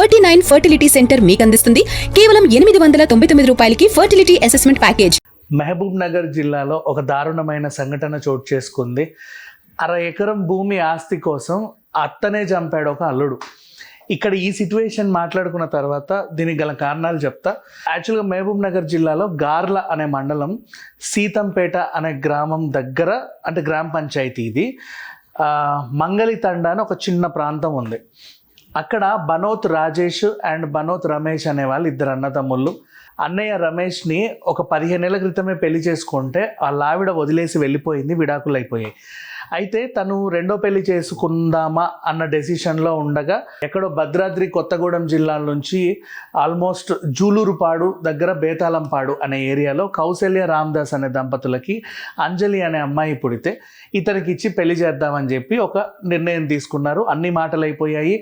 Forty nine fertility centre మీకు అందిస్తుంది. కేవలం ఎనిమిది వందల తొంభై తొమ్మిది రూపాయలకి fertility assessment package. Mahabubnagar జిల్లాలో ఒక దారుణమైన సంఘటన చోటు చేసుకుంది. అర ఎకరం భూమి ఆస్తి కోసం అత్తనే చంపాడు ఒక అల్లుడు. ఇక్కడ ఈ సిచ్యువేషన్ మాట్లాడుకున్న తర్వాత దీనికి గల కారణాలు చెప్తా. యాక్చువల్గా మహబూబ్ నగర్ జిల్లాలో గార్ల అనే మండలం సీతంపేట అనే గ్రామం దగ్గర అంటే గ్రామ పంచాయతీ ఇది. మంగళి తండ అని ఒక చిన్న ప్రాంతం ఉంది. అక్కడ బనోత్ రాజేష్ అండ్ బనోత్ రమేష్ అనే వాళ్ళు ఇద్దరు అన్నదమ్ముళ్ళు. అన్నయ్య రమేష్ని ఒక పదిహేను నెలల క్రితమే పెళ్ళి చేసుకుంటే వాళ్ళ ఆవిడ వదిలేసి వెళ్ళిపోయింది విడాకులు అయిపోయాయి అయితే తను రెండో పెళ్ళి చేసుకుందామా అన్న డెసిషన్లో ఉండగా ఎక్కడో భద్రాద్రి కొత్తగూడెం జిల్లా నుంచి ఆల్మోస్ట్ జూలూరుపాడు దగ్గర బేతాళంపాడు అనే ఏరియాలో కౌశల్య రామ్దాస్ అనే దంపతులకి అంజలి అనే అమ్మాయి పుడితే ఇతనికి ఇచ్చి పెళ్ళి చేద్దామని చెప్పి ఒక నిర్ణయం తీసుకున్నారు. అన్ని మాటలు అయిపోయాయి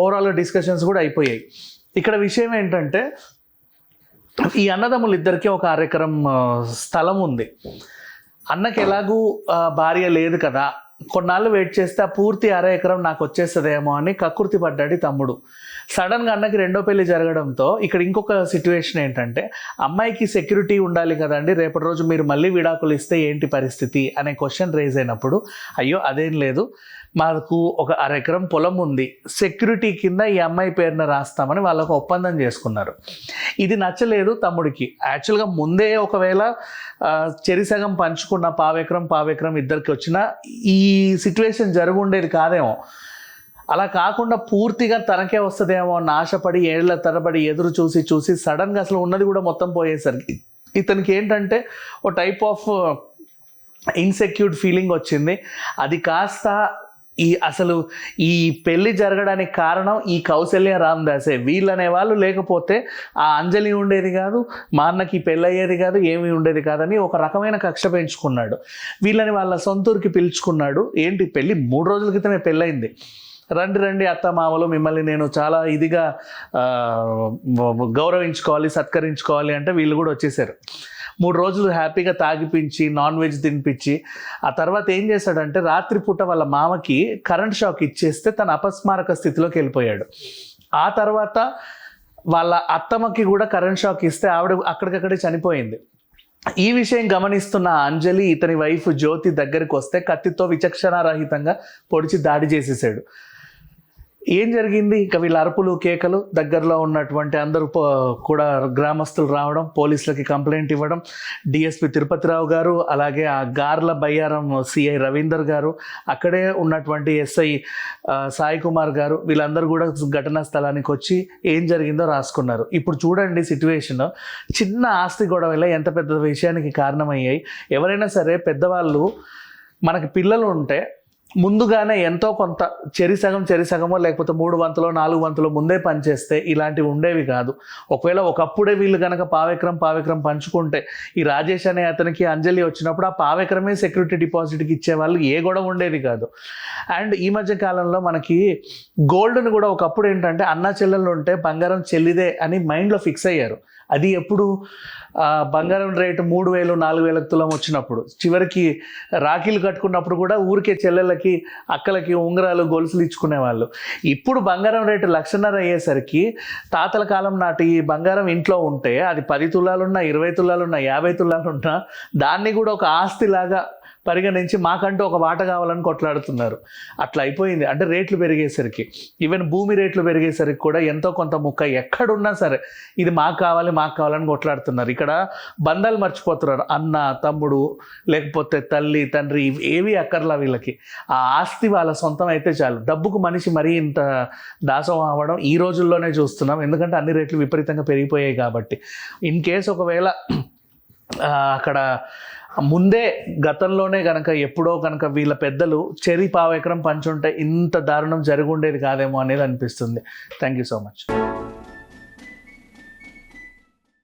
ఓవరాల్ డిస్కషన్స్ కూడా అయిపోయాయి. ఇక్కడ విషయం ఏంటంటే ఈ అన్నదమ్ములు ఇద్దరికీ ఒక అరెకరం స్థలం ఉంది. అన్నకి ఎలాగూ భార్య లేదు కదా. కొన్నాళ్ళు వెయిట్ చేస్తే ఆ పూర్తి అర ఎకరం నాకు వచ్చేస్తుందేమో అని కకృతి పడ్డాడు తమ్ముడు. సడన్గా అన్నకి రెండో పెళ్ళి జరగడంతో ఇక్కడ ఇంకొక సిచ్యువేషన్ ఏంటంటే అమ్మాయికి సెక్యూరిటీ ఉండాలి కదండి రేపటి రోజు మీరు మళ్ళీ విడాకులు ఇస్తే ఏంటి పరిస్థితి అనే క్వశ్చన్ రేజ్ అయినప్పుడు అయ్యో అదేం లేదు మాకు ఒక అర ఎకరం పొలం ఉంది సెక్యూరిటీ కింద ఈ అమ్మాయి పేరున రాస్తామని వాళ్ళకు ఒప్పందం చేసుకున్నారు. ఇది నచ్చలేదు తమ్ముడికి. యాక్చువల్గా ముందే ఒకవేళ చెరిసగం పంచుకున్న పావెకరం పావెకరం ఇద్దరికి వచ్చిన ఈ ఈ సిచ్యువేషన్ జరుగుండేది కాదేమో. అలా కాకుండా పూర్తిగా తనకే వస్తుందేమో అని ఆశపడి ఏళ్ళ తరబడి ఎదురు చూసి చూసి సడన్గా అసలు ఉన్నది కూడా మొత్తం పోయేసరికి ఇతనికి ఏంటంటే a type of insecured feeling వచ్చింది. అది కాస్త ఈ అసలు ఈ పెళ్ళి జరగడానికి కారణం ఈ కౌశల్య రామదాసే. వీళ్ళనే వాళ్ళు లేకపోతే ఆ అంజలి ఉండేది కాదు మా అన్నకి పెళ్ళి అయ్యేది కాదు ఏమీ ఉండేది కాదని ఒక రకమైన కక్ష పెంచుకున్నాడు. వీళ్ళని వాళ్ళ సొంతూరుకి పిలుచుకున్నాడు. ఏంటి? పెళ్ళి మూడు రోజుల క్రితమే పెళ్ళయింది. రండి రండి అత్త మామలు మిమ్మల్ని నేను చాలా ఇదిగా గౌరవించుకోవాలి సత్కరించుకోవాలి అంటే వీళ్ళు కూడా వచ్చేసారు. మూడు రోజులు హ్యాపీగా తాగిపించి నాన్ వెజ్ తినిపించి ఆ తర్వాత ఏం చేశాడంటే రాత్రిపూట వాళ్ళ మామకి కరెంట్ షాక్ ఇచ్చేస్తే తన అపస్మారక స్థితిలోకి వెళ్ళిపోయాడు. ఆ తర్వాత వాళ్ళ అత్తమ్మకి కూడా కరెంట్ షాక్ ఇస్తే ఆవిడ అక్కడికక్కడే చనిపోయింది. ఈ విషయం గమనిస్తున్న అంజలి ఇతని వైఫ్ జ్యోతి దగ్గరికి వస్తే కత్తితో విచక్షణారహితంగా పొడిచి దాడి చేసేసాడు. ఏం జరిగింది? ఇంకా వీళ్ళ అరుపులు కేకలు దగ్గరలో ఉన్నటువంటి అందరూ కూడా గ్రామస్తులు రావడం పోలీసులకి కంప్లైంట్ ఇవ్వడం డిఎస్పి తిరుపతిరావు గారు అలాగే ఆ గార్ల బయ్యారం సిఐ రవీందర్ గారు అక్కడే ఉన్నటువంటి ఎస్ఐ సాయి కుమార్ గారు వీళ్ళందరూ కూడా ఘటనా స్థలానికి వచ్చి ఏం జరిగిందో రాసుకున్నారు. ఇప్పుడు చూడండి సిచ్యువేషన్ చిన్న ఆస్తి గొడవలే ఎంత పెద్ద విషయానికి కారణమయ్యాయి. ఎవరైనా సరే పెద్దవాళ్ళు మనకి పిల్లలు ఉంటే ముందుగానే ఎంతో కొంత చెరిసగం చెరిసగమో లేకపోతే మూడు వంతులో నాలుగు వంతులో ముందే పనిచేస్తే ఇలాంటివి ఉండేవి కాదు. ఒకవేళ ఒకప్పుడే వీళ్ళు కనుక పావెకరం పావెకరం పంచుకుంటే ఈ రాజేష్ అనే అతనికి అంజలి వచ్చినప్పుడు ఆ పావెకరమే సెక్యూరిటీ డిపాజిట్కి ఇచ్చేవాళ్ళు ఏ గొడవ ఉండేది కాదు. అండ్ ఈ మధ్య కాలంలో మనకి గోల్డ్ని కూడా ఒకప్పుడు ఏంటంటే అన్న చెల్లెలు ఉంటే బంగారం చెల్లిదే అని మైండ్లో ఫిక్స్ అయ్యారు. అది ఎప్పుడు బంగారం రేటు మూడు వేలు నాలుగు వేలకు తులం వచ్చినప్పుడు చివరికి రాఖీలు కట్టుకున్నప్పుడు కూడా ఊరికే చెల్లెళ్ళకి అక్కలకి ఉంగరాలు గొలుసులు ఇచ్చుకునేవాళ్ళు. ఇప్పుడు బంగారం రేటు లక్షన్నర అయ్యేసరికి తాతల కాలం నాటి ఈ బంగారం ఇంట్లో ఉంటే అది పది తులాలున్నా ఇరవై తులాలున్నా యాభై తులాలున్నా దాన్ని కూడా ఒక ఆస్తిలాగా పరిగణించి మాకంటూ ఒక వాట కావాలని కొట్లాడుతున్నారు. అట్లా అయిపోయింది. అంటే రేట్లు పెరిగేసరికి. ఈవెన్ భూమి రేట్లు పెరిగేసరికి కూడా ఎంతో కొంత ముక్క ఎక్కడున్నా సరే ఇది మాకు కావాలి మాకు కావాలని కొట్లాడుతున్నారు. ఇక్కడ బంధాలు మర్చిపోతున్నారు. అన్న తమ్ముడు లేకపోతే తల్లి తండ్రి ఏవి అక్కర్లా వీళ్ళకి. ఆ ఆస్తి వాళ్ళ సొంతం అయితే చాలు. డబ్బుకు మనిషి మరీ ఇంత దాసం అవ్వడం ఈ రోజుల్లోనే చూస్తున్నాం. ఎందుకంటే అన్ని రేట్లు విపరీతంగా పెరిగిపోయాయి కాబట్టి. ఇన్ కేస్ ఒకవేళ అక్కడ ముందే గతంలోనే కనుక ఎప్పుడో కనుక వీళ్ళ పెద్దలు చెరి పావు ఎకరం పంచుంటే ఇంత దారుణం జరిగి ఉండేది కాదేమో అనేది అనిపిస్తుంది. Thank you so much